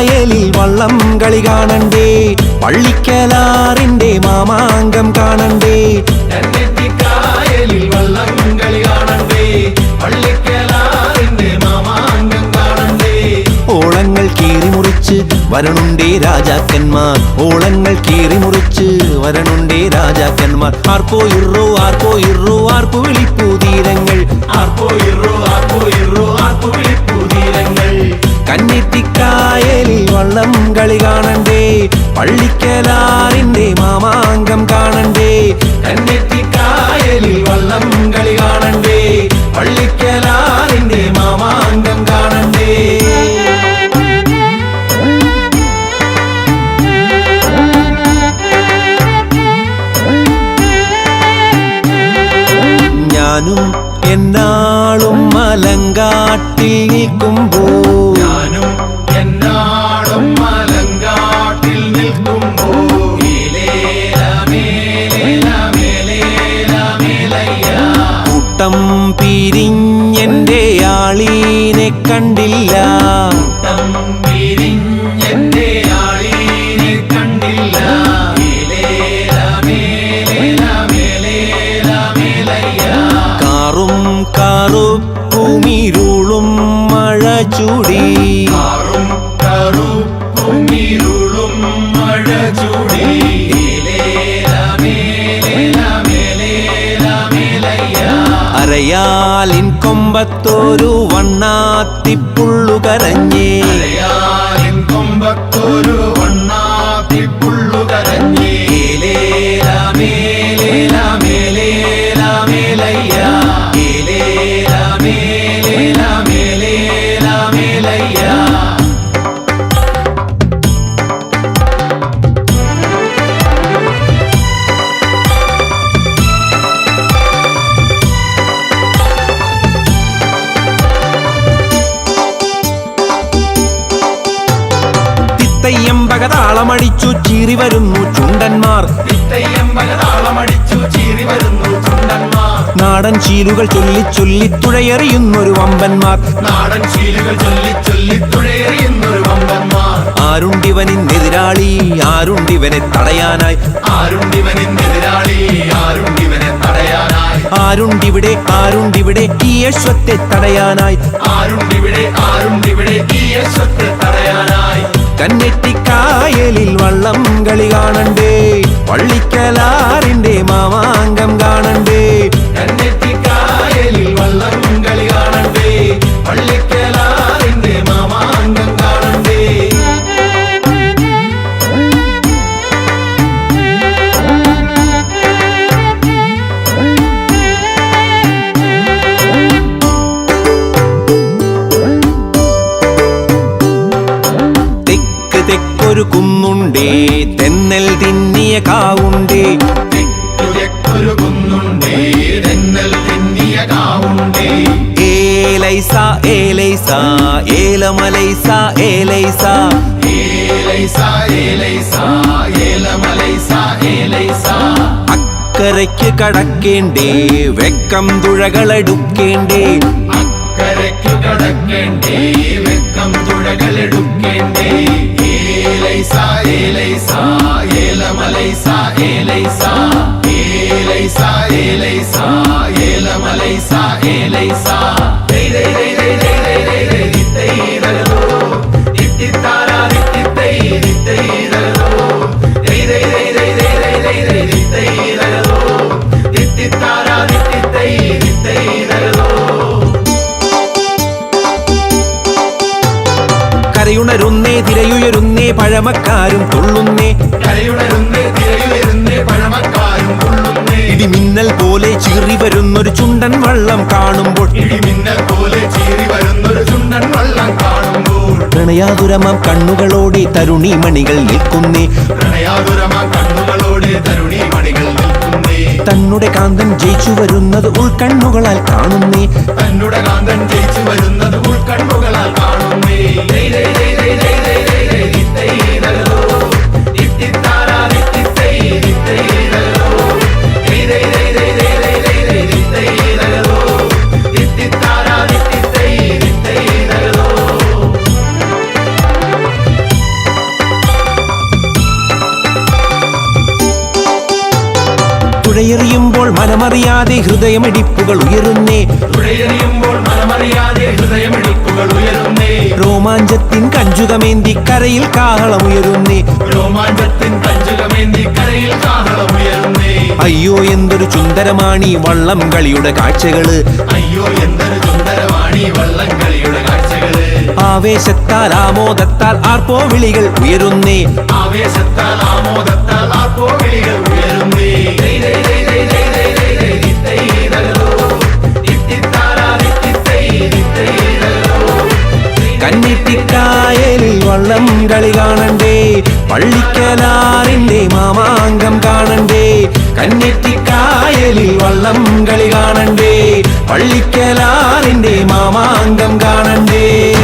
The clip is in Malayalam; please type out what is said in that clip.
കളി കാണണ്ടേ? പള്ളിക്കലാറിന്റെ മാമാങ്കം കാണണ്ടേ? വള്ളം കളി കാണണ്ടേ? പള്ളിക്കലാറിന്റെ മാമാങ്കം കാണണ്ടേ? ഓളങ്ങൾ കീറി മുറിച്ച് വരണുണ്ടേ രാജാക്കന്മാർ. ഓളങ്ങൾ കീറി മുറിച്ച് വരണുണ്ടേ രാജാക്കന്മാർ. ആർപ്പോ ഇറോ ആർപ്പോ ഇറോ ആർപ്പു വിളിപ്പൂ തീരങ്ങൾ. ആർപ്പോ ഇറോ ആർപ്പോ ഇറോ ആർപ്പോ പള്ളിക്കലാറിന്റെ മാമാങ്കം കാണണ്ടേ? കണ്ണെത്തിക്കായലിൽ വള്ളം കളി കാണണ്ടേ? പള്ളിക്കലാറിന്റെ മാമാങ്കം കാണണ്ടേ? ഞാനും എന്നാളും മലങ്കാട്ടിൽ നിൽക്കുമ്പോ கண்டில் അരയാലിൻ കൊമ്പത്തോരു വണ്ണാത്തിപ്പുള്ളു കരഞ്ഞേ കൊമ്പത്തൊരു തിത്തയ്യമ്പകതാളമടിച്ചു ചീറി വരുന്നു ചുണ്ടന്മാർ. താളമടിച്ചു ചീറി വരുന്നു ചുണ്ടന്മാർ നാടൻ ചീലുകൾ ചൊല്ലി ചൊല്ലി തുഴയെറിയുന്നൊരു വമ്പന്മാർ നാടൻ ശീലുകൾ ചൊല്ലി ചൊല്ലി തുഴയെറിയുന്നൊരു വമ്പന്മാർ. ആരുണ്ടിവനിന്നെതിരാളി ആരുണ്ടിവനെ തടയാനായി ആരുണ്ടിവനെതിരാളി ആരുണ്ടിവനെ തടയാനായി ആരുണ്ടിവിടെ ആരുണ്ടിവിടെ ഈ യശ്വത്തെ തടയാനായി. ആരുണ്ടിവിടെ ആരുണ്ടിവിടെ ഈ യശ്വത്തെ തടയാനായി. കന്നെറ്റിക്കായലിൽ വള്ളം കളി കാണണ്ടേ പള്ളിക്കലാറിന്റെ മാമാങ്കം കാണണ്ടേ കുന്നുണ്ടേ തെന്നൽ തിന്നിയ കാവുണ്ടേ. ഏലൈസ ഏലൈസ ഏലമലൈസ ഏലൈസ. അക്കരയ്ക്ക് കടക്കേണ്ടേ വെക്കം തുഴകളെടുക്കേണ്ടേ. അക്കരയ്ക്ക് കടക്കേണ്ടേ വെക്കം തുഴകളെടുക്കേണ്ടേ. കരയുണരുന്നേ തിരയുയരുന്നേ പഴമക്കാരും തുള്ളുന്നേ കരയുണരുന്നേ തിരയുയരുന്നേ പഴമക്കാരും കൊള്ളുന്നേ ഇടിമിന്നൽ പോലെ ചീറി വരുന്നൊരു ചുണ്ടൻ വള്ളം കാണുമ്പോൾ ഇടിമിന്നൽ പോലെ ചീറി വരുന്നൊരു ചുണ്ടൻ വള്ളം കാണുമ്പോൾ പ്രണയാതുരമം കണ്ണുകളോടെ തരുണി മണികൾ നിൽക്കുന്നേ. പ്രണയാതുരമം കണ്ണുകളോടെ തരുണി മണികൾ നിൽക്കുന്നേ. തന്നുടെ കാന്തൻ ജയിച്ചു വരുന്നത് ഉൾക്കണ്ണുകളാൽ കാണുന്നേ. തന്നുടെ കാന്തൻ ജയിച്ചു വരുന്നത് ഉൾക്കണ്ണുകളാൽ കാണുന്നേ. തുഴയെറിയുമ്പോൾ മനമറിയാതെ ഹൃദയമിടിപ്പുകൾ ഉയരുന്നേ. തുഴയെറിയുമ്പോൾ മനമറിയാതെ ഹൃദയമിടിപ്പുകൾ ഉയരുന്നേ. രോമാഞ്ചത്തിൻ കഞ്ചുകമേന്തി കരയിൽ കാഹളമുയരുന്നേ രോമാഞ്ചത്തിൻ കഞ്ചുകമേന്തി കരയിൽ കാഹളമുയരുന്നേ അയ്യോ എന്തൊരു ചുന്ദരമാണി വള്ളം കളിയുടെ കാഴ്ചകൾ. അയ്യോ എന്തൊരു ചുന്ദരമാണി വള്ളം കളിയുടെ കാഴ്ചകൾ. ആവേശത്താൽ ആമോദത്താൽ ആർപ്പോ വിളികൾ ഉയരുന്നേ. ആവേശത്താൽ കാണണ്ടേ? പള്ളിക്കലാറിന്റെ മാമാങ്കം കാണണ്ടേ? കഞ്ഞെത്തിക്കായലിൽ വള്ളം കളി കാണണ്ടേ? പള്ളിക്കലാറിന്റെ മാമാങ്കം കാണണ്ടേ?